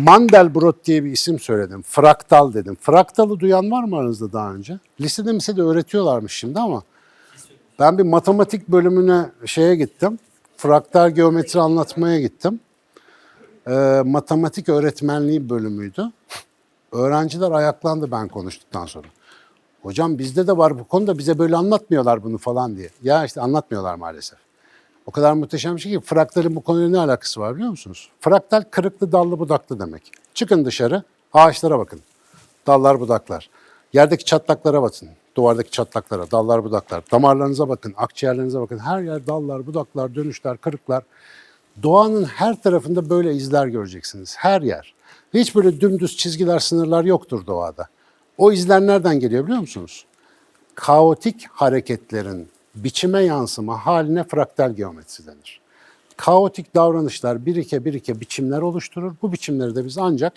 Mandelbrot diye bir isim söyledim. Fraktal dedim. Fraktalı duyan var mı aranızda daha önce? Lisede misede öğretiyorlarmış şimdi ama ben bir matematik bölümüne şeye gittim. Fraktal geometri anlatmaya gittim. Ee, matematik öğretmenliği bölümüydü. Öğrenciler ayaklandı ben konuştuktan sonra. Hocam bizde de var bu konuda bize böyle anlatmıyorlar bunu falan diye. Ya işte anlatmıyorlar maalesef. O kadar muhteşem bir şey ki fraktalin bu konuyla ne alakası var biliyor musunuz? Fraktal kırıklı dallı budaklı demek. Çıkın dışarı ağaçlara bakın. Dallar budaklar. Yerdeki çatlaklara bakın. Duvardaki çatlaklara, dallar budaklar. Damarlarınıza bakın, akciğerlerinize bakın. Her yer dallar, budaklar, dönüşler, kırıklar. Doğanın her tarafında böyle izler göreceksiniz. Her yer. Hiç böyle dümdüz çizgiler, sınırlar yoktur doğada. O izler nereden geliyor biliyor musunuz? Kaotik hareketlerin biçime yansıma haline fraktal geometri denir. Kaotik davranışlar birike birike biçimler oluşturur. Bu biçimleri de biz ancak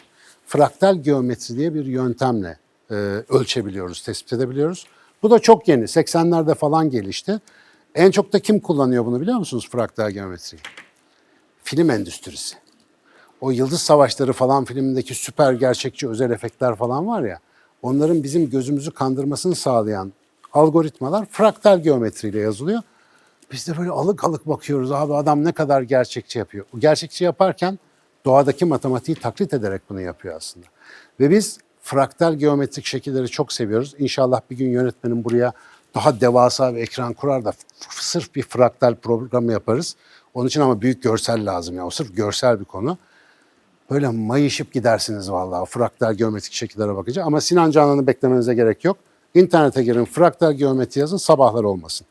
fraktal geometri diye bir yöntemle e, ölçebiliyoruz, tespit edebiliyoruz. Bu da çok yeni. 80'lerde falan gelişti. En çok da kim kullanıyor bunu biliyor musunuz fraktal geometriyi? Film endüstrisi. O Yıldız Savaşları falan filmindeki süper gerçekçi özel efektler falan var ya, onların bizim gözümüzü kandırmasını sağlayan algoritmalar fraktal geometriyle yazılıyor. Biz de böyle alık alık bakıyoruz abi adam ne kadar gerçekçi yapıyor. Gerçekçi yaparken doğadaki matematiği taklit ederek bunu yapıyor aslında. Ve biz fraktal geometrik şekilleri çok seviyoruz. İnşallah bir gün yönetmenim buraya daha devasa bir ekran kurar da sırf bir fraktal programı yaparız. Onun için ama büyük görsel lazım ya. O sırf görsel bir konu. Böyle mayışıp gidersiniz vallahi fraktal geometrik şekillere bakınca. Ama Sinan Canan'ı beklemenize gerek yok. İnternete girin fraktal geometri yazın sabahlar olmasın.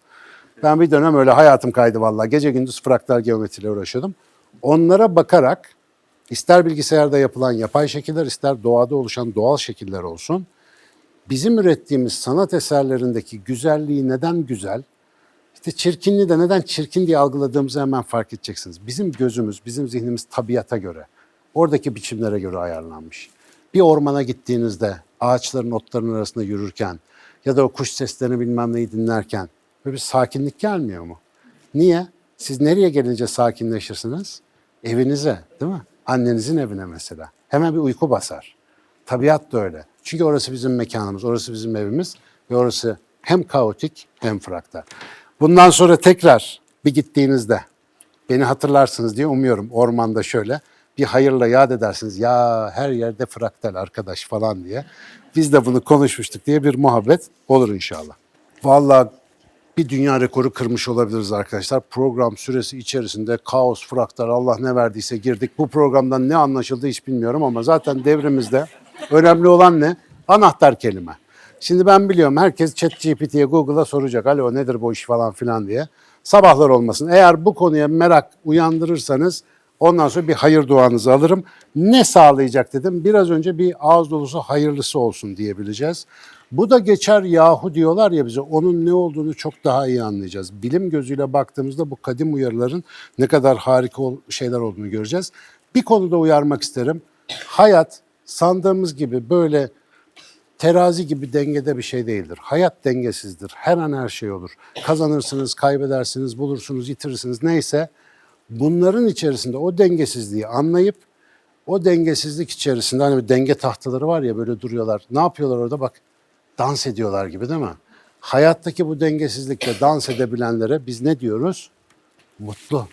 Ben bir dönem öyle hayatım kaydı vallahi. Gece gündüz fraktal geometriyle uğraşıyordum. Onlara bakarak ister bilgisayarda yapılan yapay şekiller ister doğada oluşan doğal şekiller olsun. Bizim ürettiğimiz sanat eserlerindeki güzelliği neden güzel, işte çirkinliği de neden çirkin diye algıladığımızı hemen fark edeceksiniz. Bizim gözümüz, bizim zihnimiz tabiata göre, oradaki biçimlere göre ayarlanmış. Bir ormana gittiğinizde ağaçların otların arasında yürürken ya da o kuş seslerini bilmem neyi dinlerken böyle bir sakinlik gelmiyor mu? Niye? Siz nereye gelince sakinleşirsiniz? Evinize, değil mi? Annenizin evine mesela. Hemen bir uyku basar. Tabiat da öyle. Çünkü orası bizim mekanımız, orası bizim evimiz ve orası hem kaotik hem fraktal. Bundan sonra tekrar bir gittiğinizde beni hatırlarsınız diye umuyorum ormanda şöyle bir hayırla yad edersiniz. Ya her yerde fraktal arkadaş falan diye. Biz de bunu konuşmuştuk diye bir muhabbet olur inşallah. Vallahi bir dünya rekoru kırmış olabiliriz arkadaşlar. Program süresi içerisinde kaos, fraktal Allah ne verdiyse girdik. Bu programdan ne anlaşıldı hiç bilmiyorum ama zaten devrimizde önemli olan ne? Anahtar kelime. Şimdi ben biliyorum herkes ChatGPT'ye Google'a soracak. Alo nedir bu iş falan filan diye. Sabahlar olmasın. Eğer bu konuya merak uyandırırsanız ondan sonra bir hayır duanızı alırım. Ne sağlayacak dedim. Biraz önce bir ağız dolusu hayırlısı olsun diyebileceğiz. Bu da geçer yahu diyorlar ya bize. Onun ne olduğunu çok daha iyi anlayacağız. Bilim gözüyle baktığımızda bu kadim uyarıların ne kadar harika şeyler olduğunu göreceğiz. Bir konuda uyarmak isterim. Hayat sandığımız gibi böyle terazi gibi dengede bir şey değildir. Hayat dengesizdir. Her an her şey olur. Kazanırsınız, kaybedersiniz, bulursunuz, yitirirsiniz neyse. Bunların içerisinde o dengesizliği anlayıp o dengesizlik içerisinde hani bir denge tahtaları var ya böyle duruyorlar. Ne yapıyorlar orada bak dans ediyorlar gibi değil mi? Hayattaki bu dengesizlikle dans edebilenlere biz ne diyoruz? Mutlu.